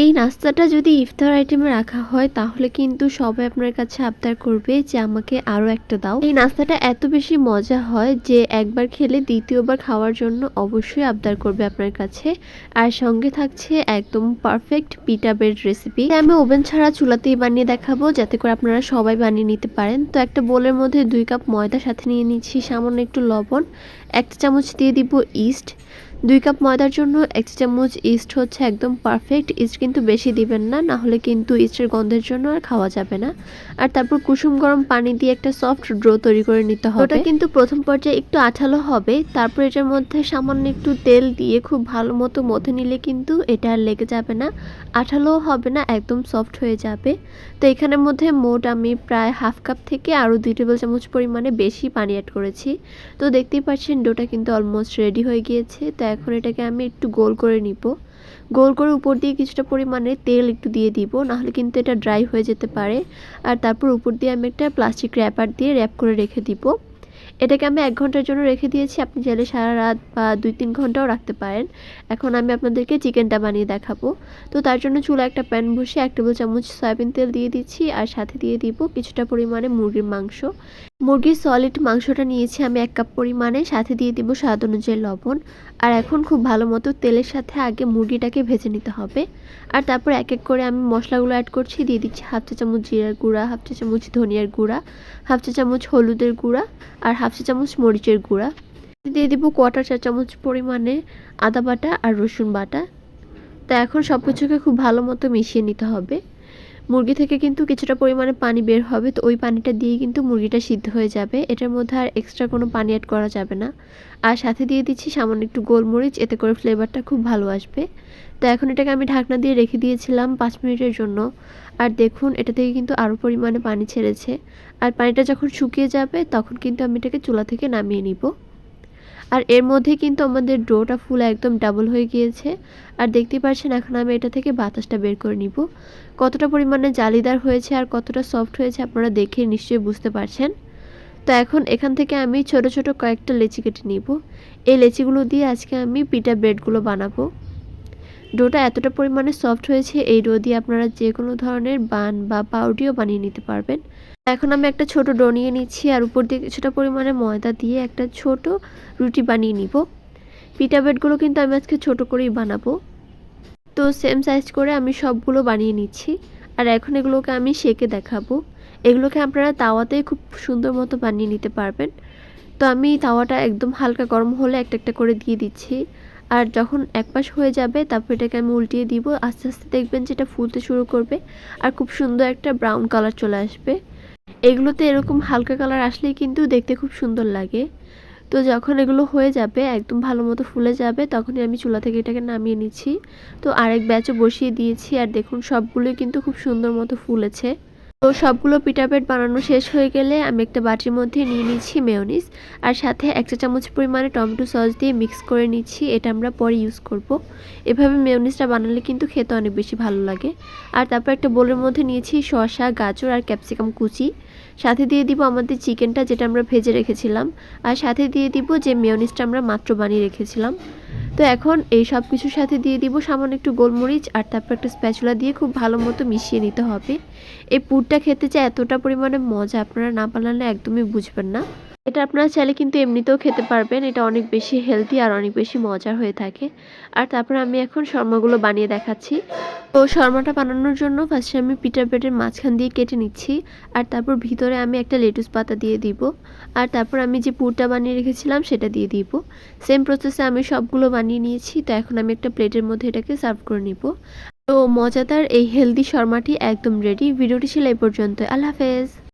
এই নাস্তাটা যদি ইফতার আইটেমে রাখা হয়, তাহলে কিন্তু সবাই আপনার কাছে আবদার করবে যে আমাকে আরও একটা দাও। এই নাস্তাটা এত বেশি মজা হয় যে একবার খেলে দ্বিতীয়বার খাওয়ার জন্য অবশ্যই আবদার করবে আপনার কাছে। আর সঙ্গে থাকছে একদম পারফেক্ট পিটা ব্রেড রেসিপি আমি ওভেন ছাড়া চুলাতেই বানিয়ে দেখাবো, যাতে করে আপনারা সবাই বানিয়ে নিতে পারেন। তো একটা বোলের মধ্যে দুই কাপ ময়দা সাথে নিয়ে নিচ্ছি, সামান্য একটু লবণ। একটা চামচ দিয়ে দিব ইস্ট দুই কাপ ময়দার জন্য এক চামচ ইস্ট হচ্ছে একদম পারফেক্ট ইস্ট কিন্তু বেশি দিবেন না না হলে কিন্তু ইস্টের গন্ধের জন্য আর খাওয়া যাবে না। আর তারপর কুসুম গরম পানি দিয়ে একটা সফট ড্রো তৈরি করে নিতে হবে। ওটা কিন্তু প্রথম পর্যায়ে একটু আঠালো হবে, তারপর এটার মধ্যে সামান্য একটু তেল দিয়ে খুব ভালো মতো মথে নিলে কিন্তু এটা আর লেগে যাবে না। আঠালোও হবে না, একদম সফট হয়ে যাবে। তো এখানের মধ্যে মোট আমি প্রায় হাফ কাপ থেকে আরও দুই টেবিল চামচ পরিমাণে বেশি পানি অ্যাড করেছি। তো দেখতেই পাচ্ছেন ডোটা কিন্তু অলমোস্ট রেডি হয়ে গিয়েছে। তো এখন এটাকে আমি একটু গোল করে নিব। গোল করে উপর দিয়ে কিছুটা পরিমাণে তেল একটু দিয়ে দিব, নাহলে কিন্তু এটা ড্রাই হয়ে যেতে পারে। আর তারপর উপর দিয়ে আমি একটা প্লাস্টিক র্যাপার দিয়ে র্যাপ করে রেখে দিব। এটাকে আমি এক ঘণ্টার জন্য রেখে দিয়েছি, আপনি চাইলে সারা রাত বা দুই তিন ঘন্টাও রাখতে পারেন। এখন আমি আপনাদেরকে চিকেনটা বানিয়ে দেখাবো। তো তার জন্য চুলা একটা প্যান বসে এক টেবিল চামচ সয়াবিন তেল দিয়ে দিচ্ছি, আর সাথে দিয়ে দিব কিছুটা পরিমাণে মুরগির মাংস। মুরগির সলিড মাংসটা নিয়েছি আমি এক কাপ পরিমাণে, সাথে দিয়ে দিব স্বাদ অনুযায়ী লবণ। আর এখন খুব ভালো মতো তেলের সাথে আগে মুরগিটাকে ভেজে নিতে হবে। আর তারপর এক এক করে আমি মশলাগুলো অ্যাড করছি, দিয়ে দিচ্ছি হাফ চা চামচ জিরার গুঁড়া, হাফ চা চামচ ধনিয়ার গুঁড়া, হাফ চা চামচ হলুদের গুঁড়া আর হাফ চা চামচ মরিচের গুঁড়া। দিয়ে দিব কোয়াটার চা চামচ পরিমাণে আদা বাটা আর রসুন বাটা। তো এখন সব কিছুকে খুব ভালো মতো মিশিয়ে নিতে হবে। মুরগি থেকে কিন্তু কিছুটা পরিমাণে পানি বের হবে, তো ওই পানিটা দিয়ে কিন্তু মুরগিটা সিদ্ধ হয়ে যাবে। এটার মধ্যে আর এক্সট্রা কোনো পানি অ্যাড করা যাবে না। আর সাথে দিয়ে দিচ্ছি সামান্য একটু গোলমরিচ, এতে করে ফ্লেভারটা খুব ভালো আসবে। তো এখন এটাকে আমি ঢাকনা দিয়ে রেখে দিয়েছিলাম পাঁচ মিনিটের জন্য। আর দেখুন, এটা থেকে কিন্তু আরও পরিমাণে পানি ছেড়েছে। আর পানিটা যখন শুকিয়ে যাবে, তখন কিন্তু আমি এটাকে চুলা থেকে নামিয়ে নিব। আর এর মধ্যে কিন্তু আমাদের ডোটা ফুল একদম ডাবল হয়ে গিয়েছে। আর দেখতে পাচ্ছেন এখন আমি এটা থেকে বাতাসটা বের করে নিব। কতটা পরিমাণে জালিদার হয়েছে আর কতটা সফট হয়েছে আপনারা দেখে নিশ্চয়ই বুঝতে পারছেন। তো এখন এখান থেকে আমি ছোট ছোট কয়েকটা লেচি কেটে নিব। এই লেচিগুলো দিয়ে আজকে আমি পিটা ব্রেডগুলো বানাবো। ডোটা এতটা পরিমাণে সফট হয়েছে, এই ডো দিয়ে আপনারা যে কোনো ধরনের বান বা পাউডিও বানিয়ে নিতে পারবেন। এখন আমি একটা ছোট ডো নিয়ে নিচ্ছি আর উপর দিয়ে কিছুটা পরিমাণে ময়দা দিয়ে একটা ছোট রুটি বানিয়ে নিব। পিঠা বেডগুলো কিন্তু আমি আজকে ছোট করেই বানাবো। তো সেম সাইজ করে আমি সবগুলো বানিয়ে নিচ্ছি। আর এখন এগুলোকে আমি সেকে দেখাবো। এগুলোকে আপনারা তাওয়াতেই খুব সুন্দর মতো বানিয়ে নিতে পারবেন। তো আমি তাওয়াটা একদম হালকা গরম হলে একটা একটা করে দিয়ে দিচ্ছি। আর যখন এক পাশ হয়ে যাবে, তারপর এটাকে আমি উল্টিয়ে দিব। আস্তে আস্তে দেখবেন যেটা ফুলতে শুরু করবে আর খুব সুন্দর একটা ব্রাউন কালার চলে আসবে। এগুলোতে এরকম হালকা কালার আসলেই কিন্তু দেখতে খুব সুন্দর লাগে। তো যখন এগুলো হয়ে যাবে, একদম ভালো মতো ফুলে যাবে, তখনই আমি চুলা থেকে এটাকে নামিয়ে নিচ্ছি। তো আরেক ব্যাচও বসিয়ে দিয়েছি আর দেখুন সবগুলোই কিন্তু খুব সুন্দর মতো ফুলেছে। তো সবগুলো পিঠা পেট বানানো শেষ হয়ে গেলে আমি একটা বাটির মধ্যে নিয়ে নিচ্ছি মেয়নিস আর সাথে এক চা চামচ পরিমাণে টমেটো সস দিয়ে মিক্স করে নিচ্ছি, এটা আমরা পরে ইউজ করব। এভাবে মেয়নিসটা বানালে কিন্তু খেতে অনেক বেশি ভালো লাগে। আর তারপর একটা বোলের মধ্যে নিয়েছি শসা, গাজর আর ক্যাপসিকাম কুচি। সাথে দিয়ে দিব আমাদের চিকেনটা যেটা আমরা ভেজে রেখেছিলাম। আর সাথে দিয়ে দিব যে মেয়নিসটা আমরা মাত্র বানিয়ে রেখেছিলাম। তো এখন এই সব কিছুর সাথে দিয়ে দিব সামান্য একটু গোলমরিচ আর তারপর একটা স্প্যাচুলা দিয়ে খুব ভালো মতো মিশিয়ে নিতে হবে। এই পুরটা খেতে চাই এতটা পরিমাণে মজা আপনারা না পালালে একদমই বুঝবেন না। এটা আপনারা চাইলে কিন্তু এমনিতেও খেতে পারবেন। এটা অনেক বেশি হেলদি আর অনেক বেশি মজার হয়ে থাকে। আর তারপর আমি এখন শর্মাগুলো বানিয়ে দেখাচ্ছি। তো শর্মাটা বানানোর জন্য ফার্স্টে আমি পিটার ব্রেডের মাঝখান দিয়ে কেটে নিচ্ছি। আর তারপর ভিতরে আমি একটা লেটুস পাতা দিয়ে দিব। আর তারপর আমি যে পুরটা বানিয়ে রেখেছিলাম সেটা দিয়ে দিব। সেম প্রসেসে আমি সবগুলো বানিয়ে নিয়েছি। তো এখন আমি একটা প্লেটের মধ্যে এটাকে সার্ভ করে নিব। তো মজাদার এই হেলদি শর্মাটি একদম রেডি ভিডিওটি ছিল এই পর্যন্ত আল্লাহ হাফেজ।